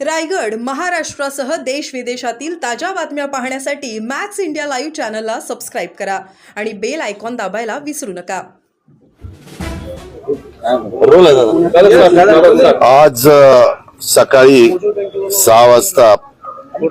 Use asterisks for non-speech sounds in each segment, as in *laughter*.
रायगड महाराष्ट्रासह देश विदेशातील ताज्या बातम्या पाहण्यासाठी मॅक्स इंडिया लाईव्ह चॅनलला सबस्क्राईब करा आणि बेल आयकॉन दाबायला विसरू नका. आज सकाळी सहा वाजता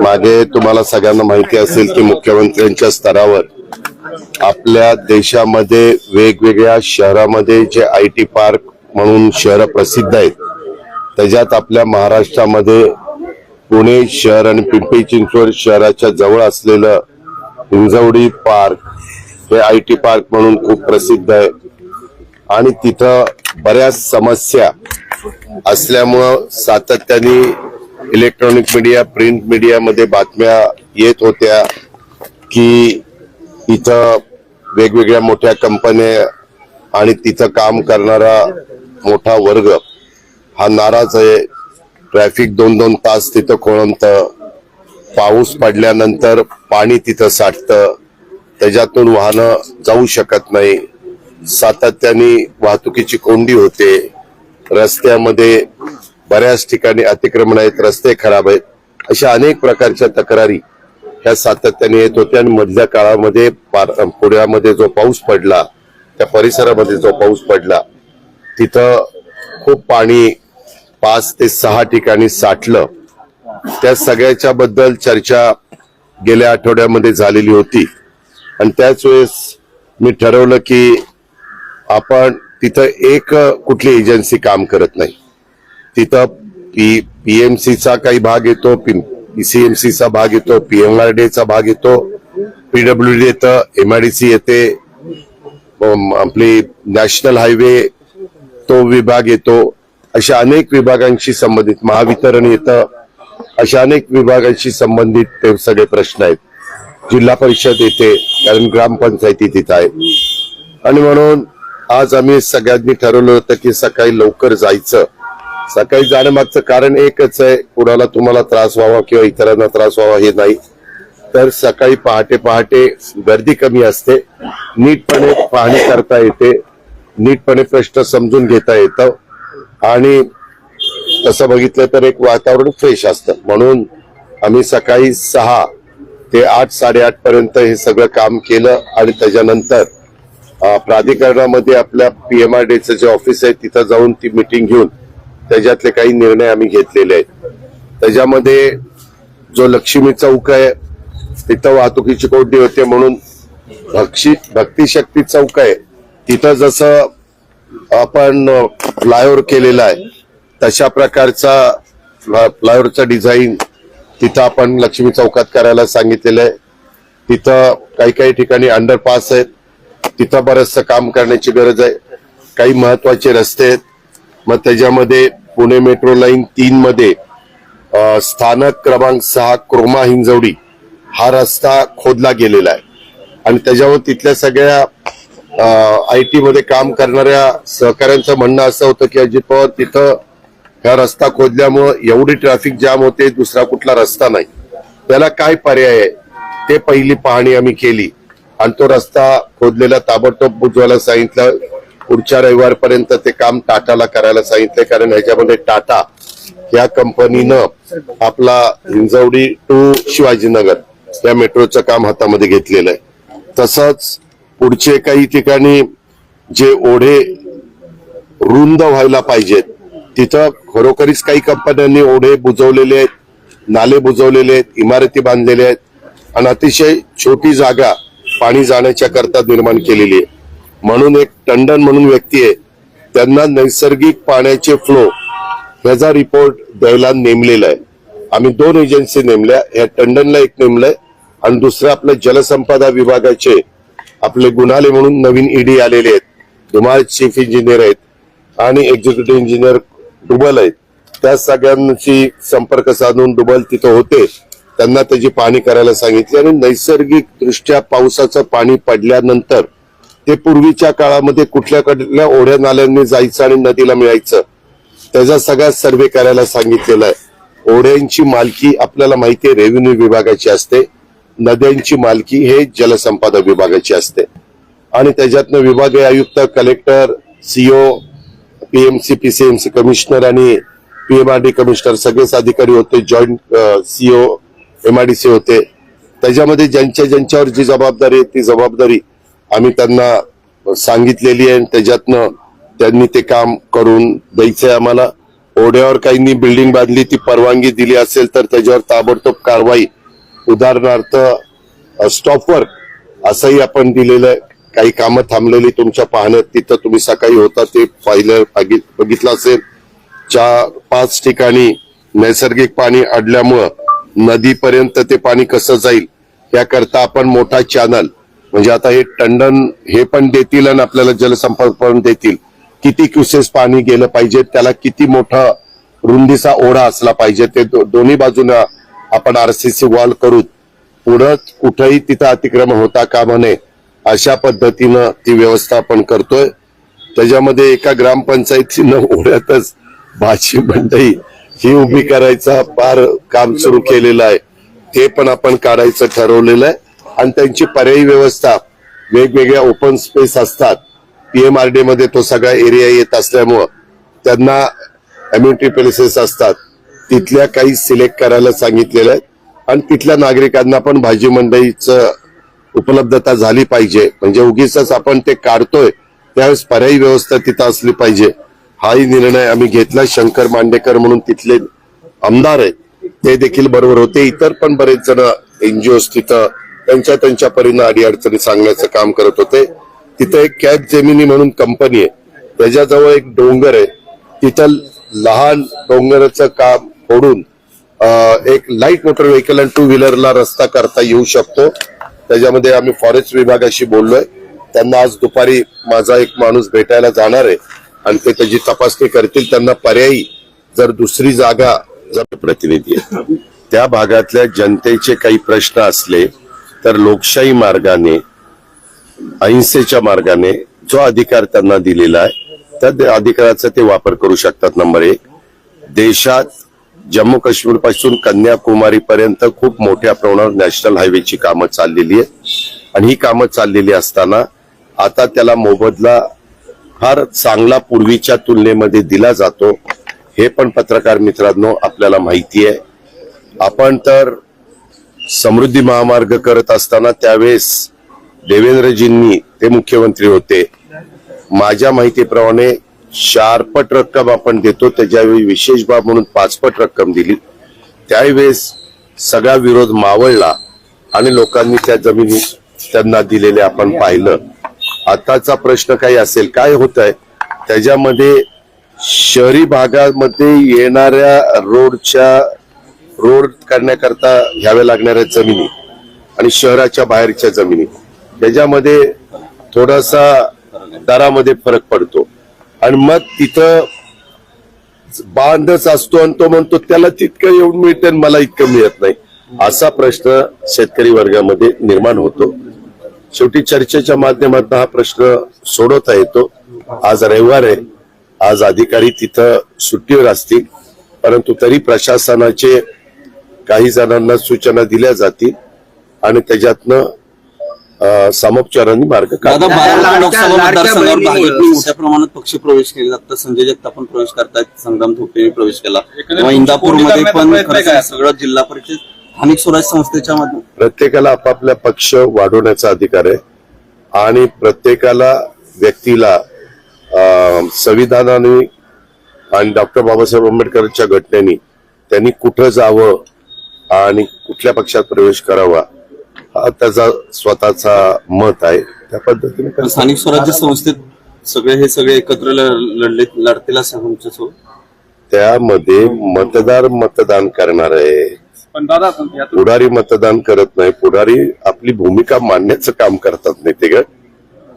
मागे तुम्हाला सगळ्यांना माहिती असेल की मुख्यमंत्र्यांच्या स्तरावर आपल्या देशामध्ये वेगवेगळ्या शहरामध्ये जे आय टी पार्क म्हणून शहरं प्रसिद्ध आहेत त्याच्यात आपल्या महाराष्ट्रामध्ये पुणे शहर आणि पिंपरी चिंचवड शहराच्या जवळ असलेलं हिंजवडी पार्क हे आय टी पार्क म्हणून खूप प्रसिद्ध आहे. आणि तिथं बऱ्याच समस्या असल्यामुळं सातत्याने इलेक्ट्रॉनिक मीडिया प्रिंट मीडियामध्ये बातम्या येत होत्या की इथं वेगवेगळ्या मोठ्या कंपन्या आणि तिथं काम करणारा मोठा वर्ग हा नाराज आहे. ट्रॅफिक दोन दोन तास तिथं खोळंबतं पाऊस पडल्यानंतर पाणी तिथं साठतं. त्याच्यातून वाहनं जाऊ शकत नाही. सातत्याने वाहतुकीची कोंडी होते. रस्त्यामध्ये बऱ्याच ठिकाणी अतिक्रमण आहेत रस्ते खराब आहेत. अशा अनेक प्रकारच्या तक्रारी ह्या सातत्याने येत होत्या आणि मधल्या काळामध्ये पार- पुण्यामध्ये जो पाऊस पडला त्या परिसरामध्ये जो पाऊस पडला तिथं खूप पाणी पाच ते सहा ठिकाणी साठलं. त्या सगळ्याच्या बद्दल चर्चा गेल्या आठवड्यामध्ये झालेली होती. आणि त्याच वेळेस मी ठरवलं की आपण तिथं एक कुठली एजन्सी काम करत नाही. तिथं पी पीएमसीचा काही भाग येतो पीसीएमसीचा भाग येतो पीएमआरडीचा भाग येतो पीडब्ल्यूडी येतं एमआयडीसी येते आपली नॅशनल हायवे तो विभाग येतो अशा अनेक विभागांशी संबंधित महावितरण येतं. अशा अनेक विभागांशी संबंधित ते सगळे प्रश्न आहेत. जिल्हा परिषद येते कारण ग्रामपंचायती तिथं आहे. आणि म्हणून आज आम्ही सगळ्यांनी ठरवलं होतं की सकाळी लवकर जायचं. सकाळी जाण्यामागचं कारण एकच आहे कुणाला तुम्हाला त्रास व्हावा किंवा इतरांना त्रास व्हावा हे नाही. तर सकाळी पहाटे पहाटे गर्दी कमी असते. नीटपणे पाहणी करता येते. नीटपणे प्रश्न समजून घेता येतं. आणि तसं बघितलं तर एक वातावरण फ्रेश असतं. म्हणून आम्ही सकाळी सहा ते आठ साडेआठ पर्यंत हे सगळं काम केलं आणि त्याच्यानंतर प्राधिकरणामध्ये आपल्या पीएमआरडीचं जे ऑफिस आहे तिथं जाऊन ती मिटिंग घेऊन त्याच्यातले काही निर्णय आम्ही घेतलेले आहेत. त्याच्यामध्ये जो लक्ष्मी चौक आहे तिथं वाहतुकीची कोंडी होते म्हणून भक्षी भक्तिशक्ती चौक आहे. तिथं जसं आपण फ्लायओव्हर केलेला आहे. तशा प्रकारचा फ्लायओव्हरचा डिझाईन तिथं आपण लक्ष्मी चौकात करायला सांगितलेलं आहे. तिथं काही काही ठिकाणी अंडरपास आहेत. तिथं बरंचसं काम करण्याची गरज आहे. काही महत्त्वाचे रस्ते आहेत. मग त्याच्यामध्ये पुणे मेट्रो लाईन तीन मध्ये स्थानक क्रमांक सहा क्रोमा हिंजवडी हा रस्ता खोदला गेलेला आहे. आणि त्याच्यावर तिथल्या सगळ्या आय टी मध्ये काम करणाऱ्या सहकाऱ्यांचं म्हणणं असं होतं की अजित पवार तिथं ह्या रस्ता खोदल्यामुळं एवढी ट्रॅफिक जाम होते दुसरा कुठला रस्ता नाही. त्याला काय पर्याय आहे? ते पहिली पाहणी आम्ही केली. आणि तो रस्ता खोदलेला ताबडतोब बुजवायला सांगितलं. पुढच्या रविवारपर्यंत ते काम टाटाला करायला सांगितलंय कारण ह्याच्यामध्ये टाटा या कंपनीनं आपला हिंजवडी टू शिवाजीनगर या मेट्रोचं काम हातामध्ये घेतलेलं आहे. तसंच पुढचे काही ठिकाणी जे ओढे रुंद व्हायला पाहिजेत तिथं खरोखरीच काही कंपन्यांनी ओढे बुजवलेले आहेत नाले बुजवलेले आहेत इमारती बांधलेल्या आहेत आणि अतिशय छोटी जागा पाणी जाण्याच्या करता निर्माण केलेली आहे. म्हणून एक टंडन म्हणून व्यक्ती आहे. त्यांना नैसर्गिक पाण्याचे फ्लो ह्याचा रिपोर्ट द्यायला नेमलेला आहे. आम्ही दोन एजन्सी नेमल्या या टंडनला एक नेमलंय आणि दुसरं आपल्या जलसंपदा विभागाचे आपले गुन्हाले म्हणून नवीन ईडी आलेले आहेत. धुमाळ चीफ इंजिनियर आहेत आणि एक्झिक्युटिव्ह इंजिनियर डुबल आहेत. त्या सगळ्यांशी संपर्क साधून डुबल तिथं होते. त्यांना त्याची पाहणी करायला सांगितली आणि नैसर्गिक दृष्ट्या पावसाचं पाणी पडल्यानंतर ते पूर्वीच्या काळामध्ये कुठल्या कुठल्या ओढ्या नाल्यांनी जायचं आणि नदीला मिळायचं त्याचा सगळा सर्वे करायला सांगितलेला आहे. ओढ्यांची मालकी आपल्याला माहिती आहे रेव्हेन्यू विभागाची असते. नद्यांची मालकी हे जलसंपदा विभागाची असते. आणि त्याच्यातनं विभागीय आयुक्त collector CO PMC PCMC commissioner आणि पीएमआरडी कमिशनर सगळेच अधिकारी होते जॉईंट सीओ एमआरडीसी होते. त्याच्यामध्ये ज्यांच्या ज्यांच्यावर जी जबाबदारी आहे ती जबाबदारी आम्ही त्यांना सांगितलेली आहे आणि त्याच्यातनं त्यांनी ते काम करून द्यायचंय आम्हाला. ओढ्यावर काहींनी बिल्डिंग बांधली ती परवानगी दिली असेल तर त्याच्यावर ताबडतोब कारवाई उदाहरणार्थ स्टॉपवर्क असंही आपण दिलेलं आहे काही कामं थांबलेली तुमच्या पाहण्यात तिथं तुम्ही सकाळी होता ते पाहिलं बघितलं असेल. चार पाच ठिकाणी नैसर्गिक पाणी अडल्यामुळं नदीपर्यंत ते पाणी कसं जाईल याकरता आपण मोठा चॅनल म्हणजे आता हे टंडन हे पण देतील आणि आपल्याला जलसंपर्क पण देतील. किती क्युसेस पाणी गेलं पाहिजे त्याला किती मोठा रुंदीचा ओढा असला पाहिजे ते दो- दोन्ही बाजूला आपण आरसीसी वॉल करू. पुढं कुठंही तिथं अतिक्रमण होता कामा नये अशा पद्धतीनं ती व्यवस्था आपण करतोय. त्याच्यामध्ये एका ग्रामपंचायतीनं *laughs* ओढ्यातच भाजी मंडई ही उभी करायचा फार काम सुरू केलेलं आहे. ते पण आपण काढायचं ठरवलेलं आहे. आणि त्यांची पर्यायी व्यवस्था वेगवेगळ्या ओपन स्पेस असतात. पीएमआरडी मध्ये तो सगळा एरिया येत असल्यामुळं त्यांना एम्युनिटी प्लेसेस असतात. तिथल्या काही सिलेक्ट करायला सांगितलेलं आहे. आणि तिथल्या नागरिकांना पण भाजी मंडईचं उपलब्धता झाली पाहिजे. म्हणजे उगीच आपण ते काढतोय त्यावेळेस पर्यायी व्यवस्था तिथं असली पाहिजे. हाही निर्णय आम्ही घेतला. शंकर मांडेकर म्हणून तिथले आमदार आहेत. ते देखील बरोबर होते. इतर पण बरेच जण एनजीओ तिथं त्यांच्या त्यांच्या परीनं अडीअडचणी सांगण्याचं काम करत होते. तिथं एक कॅब जेमिनी म्हणून कंपनी आहे. त्याच्याजवळ एक डोंगर आहे. तिथं लहान डोंगराचं काम फोडून एक लाइट मोटर व्हेकल आणि टू व्हीलरला रस्ता करता येऊ शकतो. त्याच्यामध्ये आम्ही फॉरेस्ट विभागाशी बोललोय. त्यांना आज दुपारी माझा एक माणूस भेटायला जाणार आहे आणि ते त्याची तपासणी करतील. त्यांना पर्यायी जर दुसरी जागा जर प्रतिनिधी त्या भागातल्या जनतेचे काही प्रश्न असले तर लोकशाही मार्गाने अहिंसेच्या मार्गाने जो अधिकार त्यांना दिलेला आहे त्या अधिकाराचा ते वापर करू शकतात. नंबर एक देशात जम्मू काश्मीरपासून कन्याकुमारी पर्यंत खूप मोठ्या प्रमाणावर नॅशनल हायवेची कामं चाललेली आहेत. आणि ही कामं चाललेली असताना आता त्याला मोबदला फार चांगला पूर्वीच्या तुलनेमध्ये दिला जातो. हे पण पत्रकार मित्रांनो आपल्याला माहिती आहे. आपण तर समृद्धी महामार्ग करत असताना त्यावेळेस देवेंद्रजींनी ते मुख्यमंत्री होते. माझ्या माहितीप्रमाणे चारपट रक्कम आपण देतो त्याच्यावेळी विशेष बाब म्हणून पाचपट रक्कम दिली. त्यावेळेस सगळा विरोध मावळला आणि लोकांनी त्या जमिनी त्यांना दिलेले आपण पाहिलं. आताचा प्रश्न काही असेल काय होत आहे त्याच्यामध्ये शहरी भागामध्ये येणाऱ्या रोडच्या रोड करण्याकरता घ्याव्या लागणाऱ्या जमिनी आणि शहराच्या बाहेरच्या जमिनी त्याच्यामध्ये थोडासा दरामध्ये फरक पडतो. आणि मग तिथं बांधच असतो आणि तो म्हणतो त्याला तितकं येऊन मिळतं आणि मला इतकं मिळत नाही. असा प्रश्न शेतकरी वर्गामध्ये निर्माण होतो. शेवटी चर्चेच्या माध्यमातून हा प्रश्न सोडवता येतो. आज रविवार आहे. आज अधिकारी तिथं सुट्टीवर असतील. परंतु तरी प्रशासनाचे काही जणांना सूचना दिल्या जातील. आणि त्याच्यातनं सामोपचारांनी मार्ग दादा काढला बारामती लाडक्या- लोकसभा लाडक्या मतदारसंघावर बहिणीमुळे- भाजपने मोठ्या प्रमाणात पक्ष प्रवेश केले. आता संजय जगताप पण प्रवेश करतायत संग्राम थोपटेने प्रवेश केला. किंवा इंदापूरमध्ये पण सगळं जिल्हा परिषद स्थानिक स्वराज संस्थेच्या प्रत्येकाला आपापला पक्ष वाढवण्याचा अधिकार आहे. आणि प्रत्येकाला व्यक्तीला अं, संविधानाने आणि डॉक्टर बाबासाहेब आंबेडकरच्या घटनेने त्यांनी कुठं जावं आणि कुठल्या पक्षात प्रवेश करावा त्याचा स्वतःचा मत आहे. त्या पद्धतीने. स्थानिक स्वराज्य संस्थेत सगळे हे सगळे एकत्र ल- लढले लढतील असं तुमच्यासोबत त्यामध्ये मतदार मतदान करणार आहे पण दादा यातून पुढारी मतदान करत नाही. पुढारी आपली भूमिका मांडण्याचं काम करतात नेतेगण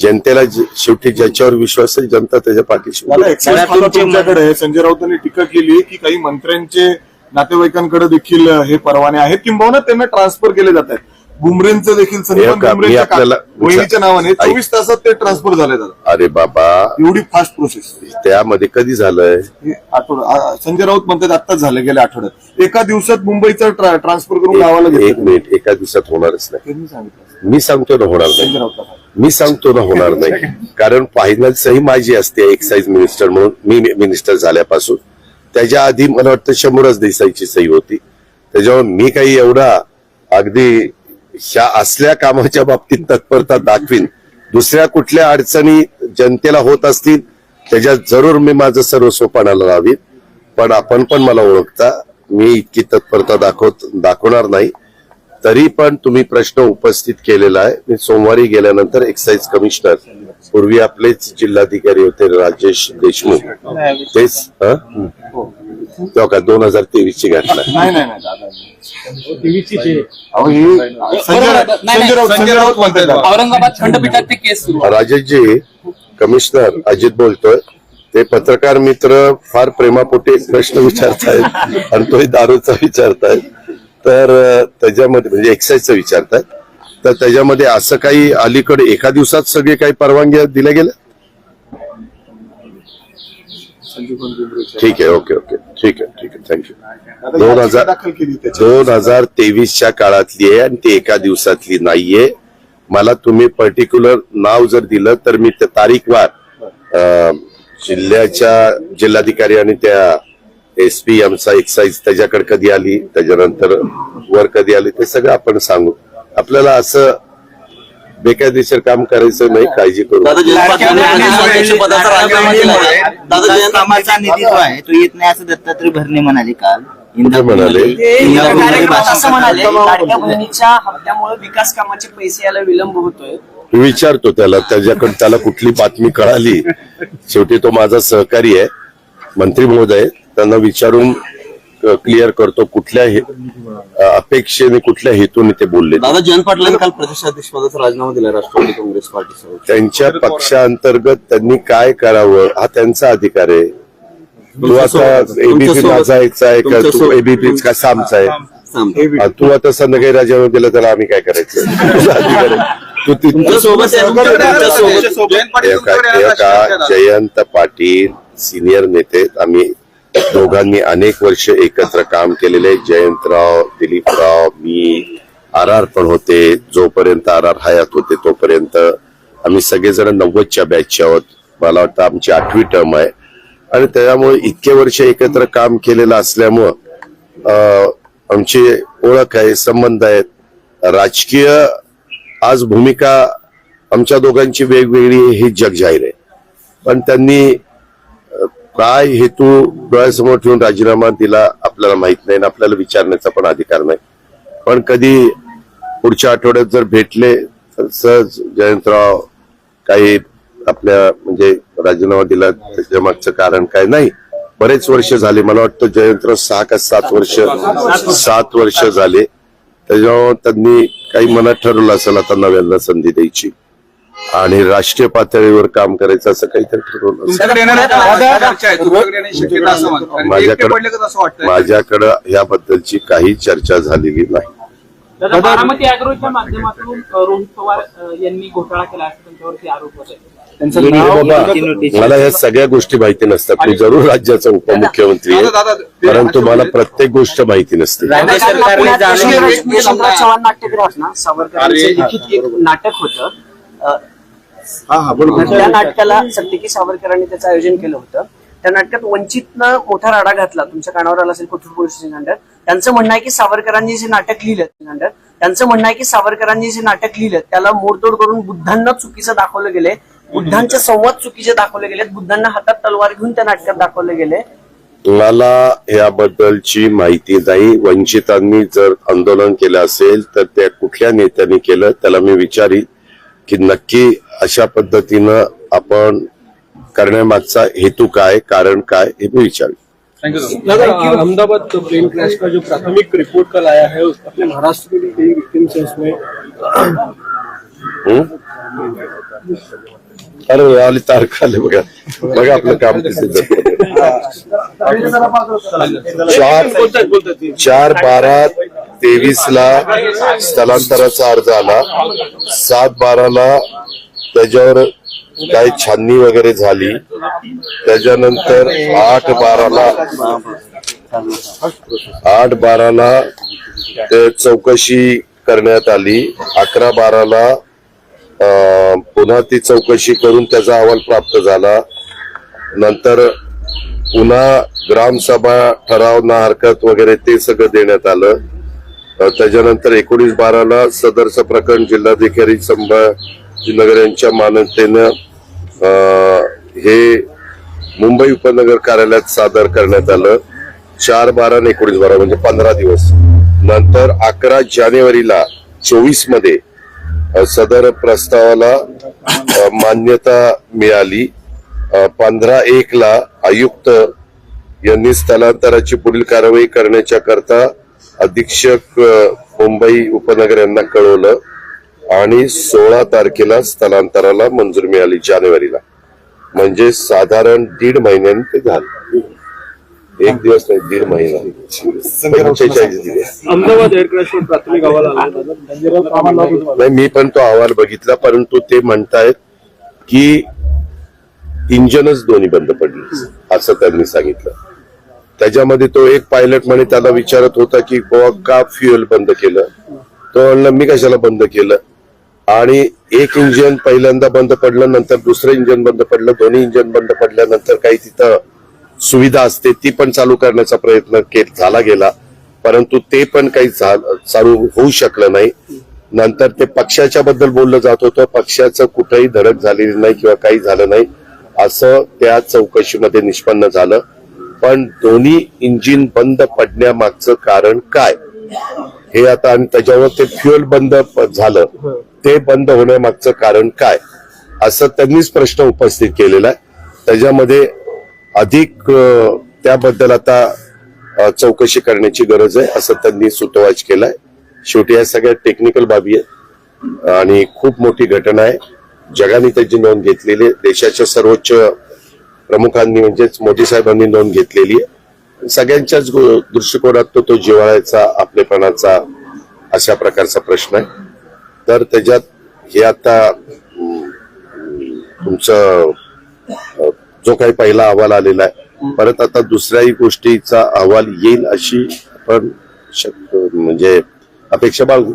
जनतेला जे- शेवटी ज्याच्यावर विश्वास आहे जनता त्याच्या पाठीशी संजय राऊतांनी टीका केली की काही मंत्र्यांचे नातेवाईकांकडे देखील हे परवाने आहेत किंबहुना त्यांना ट्रान्सफर केले जात आहेत. बुमरेंचं देखील मी बुमरेंच्या आपल्याला- वहिनीच्या नावाने ऐक. चोवीस तासात ते ट्रान्सफर झाले दादा अरे बाबा. एवढी फास्ट प्रोसेस त्यामध्ये कधी झालंय? हे आठवड आ- संजय राऊत म्हणतात आत्ताच झालं गेल्या आठवड्यात. एका दिवसात मुंबईचा ट्रान्सफर करून गावाला एक एक घेतलं मिनिट एका दिवसात होणारच नाही. त्यांनी सांगितलं. मी सांगतो ना होणार संजय नाही मी सांगतो ना होणार नाही. कारण फायनल सही माझी असते एक्साईज मिनिस्टर म्हणून. मी मिनिस्टर झाल्यापासून. त्याच्या आधी मला वाटतं शंभरच देसाईची सही होती. त्याच्यामुळे मी काही एवढा अगदी ह्या असल्या कामाच्या बाबतीत तत्परता दाखवीन. दुसऱ्या कुठल्या अडचणी जनतेला होत असतील त्याच्यात जरूर मी माझं सर्वस्व पणाला लावीन. पण आपण पण मला ओळखता मी इतकी तत्परता दाखवत दाखवणार नाही. तरी पण तुम्ही प्रश्न उपस्थित केलेला आहे. मी सोमवारी गेल्यानंतर एक्साईज कमिशनर पूर्वी आपलेच जिल्हाधिकारी होते राजेश देशमुख. तेच तेव्हा का दोन हजार तेवीस ची घटना. नाही नाही नाही दादा. अहो, हे संजय राऊत संजय राऊत संजय राऊत म्हणतात दादा. औरंगाबाद खंडपीठात ते केस सुरू आहे. राजेशजी कमिशनर अजित बोलतोय. ते पत्रकार मित्र फार प्रेमापोटी एक प्रश्न विचारतायत आणि तोही दारूचा विचारतायत. तर अं, त्याच्यामध्ये म्हणजे एक्साईजचा विचारतायत. तर त्याच्यामध्ये असं काही अलीकडे एका दिवसात सगळे काही परवानग्या दिल्या गेल्या? ठीक आहे ओके ओके. ठीक आहे ठीक आहे. थँक्यू दोन हजार दाखल केली त्याची दोन हजार तेवीसच्या काळातली आहे आणि ती एका दिवसातली नाहीये. मला तुम्ही पर्टिक्युलर नाव जर दिलं तर मी त्या तारीखवार अं, जिल्ह्याच्या जिल्हाधिकारी आणि त्या एस पी आमचा एक्साईज त्याच्याकडे कधी आली त्याच्यानंतर वर कधी आली ते सगळं आपण सांगू. आपल्याला असं बेकायदेशीर काम करायचं नाही काळजी करू. दादा जयंत पाटलांनी अध्यक्षपदाचा राजीनामा दिलाय. दादा जयंत कामाचा निधी जो आहे तो येत नाही असं दत्तात्रय भरणे म्हणाले काल. म्हणाले? इंदापूरमध्ये कार्यक्रमात भाषण असं म्हणाले करताना. लाडक्या बहिणीच्या हप्त्यामुळे विकास कामाचे पैसे यायला विलंब होतोय. विचारतो त्याला त्याच्याकडे त्याला कुठली बातमी कळाली? शेवटी तो माझा सहकारी आहे मंत्री महोदय त्यांना विचारून क्लिअर करतो कुठल्या हे- अपेक्षेने कुठल्या हेतूने ते बोलले दादा जयंत पाटलांनी काल प्रदेशाध्यक्ष पदाचा राजीनामा दिलाय राष्ट्रवादी काँग्रेस पार्टीसह त्यांच्या पक्षांतर्गत त्यांनी काय करावं हा त्यांचा अधिकार आहे. तू आता एबीपी माझा आहे का? तू एबीपी का सामचा आहे? तू आता संध्याकाळी राजीनामा दिला त्याला आम्ही काय करायचं. तू ती तुमच्यासोबत आहे, तुमच्यासोबत. का- का जयंत पाटील सिनियर नेते. आम्ही दोघांनी अनेक वर्ष एकत्र काम केलेले. जयंतराव दिलीपराव मी आर आर पण होते. जोपर्यंत आर आर हयात होते तोपर्यंत आम्ही सगळेजण नव्वदच्या बॅचचे आहोत. मला वाटतं आमची आठवी टर्म आहे. आणि त्याच्यामुळे इतके वर्ष एकत्र काम केलेलं असल्यामुळं आमची ओळख आहे संबंध आहेत. राजकीय आज भूमिका आमच्या दोघांची वेगवेगळी हे जग जाहीर आहे. पण त्यांनी काय हेतू डोळ्यासमोर ठेवून राजीनामा दिला आपल्याला माहीत नाही आणि आपल्याला विचारण्याचा पण अधिकार नाही. पण कधी पुढच्या आठवड्यात जर भेटले तर सहज जयंतराव काही आपल्या म्हणजे राजीनामा दिला त्याच्या मागचं कारण काय नाही. बरेच वर्ष झाले. मला वाटतं जयंतराव सहा का सात वर्ष सात वर्ष झाले. त्याच्यामुळे त्यांनी काही मनात ठरवलं असेल आता नव्यांना संधी द्यायची. आणि राष्ट्रीय पातळीवर काम करायचं असं काहीतरी ठरवलं वाटतंय माझ्याकडं याबद्दलची काही चर्चा झालेली नाही दादा बारामती अॅग्रोच्या माध्यमातून अ, रोहित पवार अ, यांनी घोटाळा केला असं त्यांच्यावरती आरोप होत आहे अरे बाबा मला या सगळ्या गोष्टी माहिती नसतात मी जरूर राज्याचा उपमुख्यमंत्री आहे परंतु मला प्रत्येक गोष्ट माहिती नसते चव्हाण नाट्यगृहात ना नाटक होतं हा हा त्या नाटकाला सत्तेकी सावरकरांनी त्याचं आयोजन केलं होतं. त्या नाटकात वंचितनं मोठा राडा घातला. तुमच्या कानावर आला असेल कोथरूड पोलीस स्टेशन अंडर त्यांचं म्हणणं आहे की सावरकरांनी जे नाटक लिहिलं अंडर त्यांचं म्हणणं आहे की सावरकरांनी जे नाटक लिहिलं त्याला मोडतोड करून बुद्धांना चुकीचं दाखवलं गेले. बुद्धांचे संवाद चुकीचे दाखवले गेले बुद्धांना हातात तलवार घेऊन त्या नाटकात दाखवले गेले. मला याबद्दलची माहिती नाही. वंचितांनी जर आंदोलन केलं असेल तर त्या कुठल्या नेत्यांनी केलं? त्याला मी विचारीन. की नक्की अशा पद्धतीनं आपण करण्यामागचा हेतू काय कारण काय हे मी. दादा अहमदाबाद प्लेन क्रैश का जो प्राथमिक रिपोर्ट कल आया है उस अपने महाराष्ट्र के भी कई विक्टिम्स हैं उसमें? अरे आली तारखा आले बघा. बघा आपलं काम चार चार बारा तेवीस ला स्थलांतराचा अर्ज आला. सात बाराला त्याच्यावर काही छाननी वगैरे झाली. त्याच्यानंतर आठ बाराला आठ बाराला ते चौकशी करण्यात आली. अकरा बाराला पुन्हा ती चौकशी करून त्याचा अहवाल प्राप्त झाला. नंतर पुन्हा ग्रामसभा ठराव ना हरकत वगैरे ते सगळं देण्यात आलं. त्याच्यानंतर एकोणीस बाराला सदरचं प्रकरण जिल्हाधिकारी संभाजीनगर यांच्या मान्यतेनं हे मुंबई उपनगर कार्यालयात सादर करण्यात आलं. चार बारा आणि एकोणीस बारा म्हणजे पंधरा दिवस. नंतर अकरा जानेवारीला चोवीसमध्ये सदर प्रस्तावाला मान्यता मिळाली. पंधरा एक ला आयुक्त यांनी स्थलांतराची पुढील कारवाई करण्याच्या करता अधीक्षक मुंबई उपनगर यांना कळवलं आणि सोळा तारखेला स्थलांतराला मंजूर मिळाली जानेवारीला. म्हणजे साधारण दीड महिन्यांनी ते झालं. एक दिवस नाही दीड महिना. पंचेचाळीस दिवस अहमदाबाद एअर क्रॅशवर प्राथमिक अहवाल आला होता. नाही मी पण तो अहवाल बघितला परंतु ते म्हणतायत की इंजनच दोन्ही बंद पडली असं त्यांनी सांगितलं. त्याच्यामध्ये तो एक पायलट म्हणे त्याला विचारत होता की बुवा का फ्युएल बंद केलं? तो म्हणलं मी कशाला बंद केलं? आणि एक इंजिन पहिल्यांदा बंद पडलं नंतर दुसरं इंजिन बंद पडलं दोन्ही इंजिन बंद पडल्यानंतर काही तिथं सुविधा असते ती पण चालू करण्याचा प्रयत्न झाला गेला. परंतु ते पण काही चालू होऊ शकलं नाही. नंतर ते पक्षाच्या बद्दल बोललं जात होतं. पक्षाचं कुठंही धडक झालेली नाही किंवा काही झालं नाही. असं त्या चौकशीमध्ये निष्पन्न झालं. पण दोन्ही इंजिन बंद पडण्यामागचं कारण काय? हे आता आणि त्याच्यावर ते फ्युएल बंद झालं. ते बंद होण्यामागचं कारण काय? असं त्यांनीच प्रश्न उपस्थित केलेला आहे. त्याच्यामध्ये अधिक त्याबद्दल आता चौकशी करण्याची गरज आहे असं त्यांनी सुतोवाच केलाय. शेवटी या सगळ्या टेक्निकल बाबी आहेत. आणि खूप मोठी घटना आहे. जगाने त्याची नोंद घेतलेली आहे. देशाच्या सर्वोच्च प्रमुखांनी म्हणजेच मोदी साहेबांनी नोंद घेतलेली आहे. सगळ्यांच्याच दृष्टिकोनात तो तो जिव्हाळ्याचा आपलेपणाचा अशा प्रकारचा प्रश्न आहे. तर त्याच्यात हे आता तुमचं जो काही पहिला अहवाल आलेला आहे परत आता दुसऱ्याही गोष्टीचा अहवाल येईल अशी आपण शक- म्हणजे अपेक्षा बाळगू.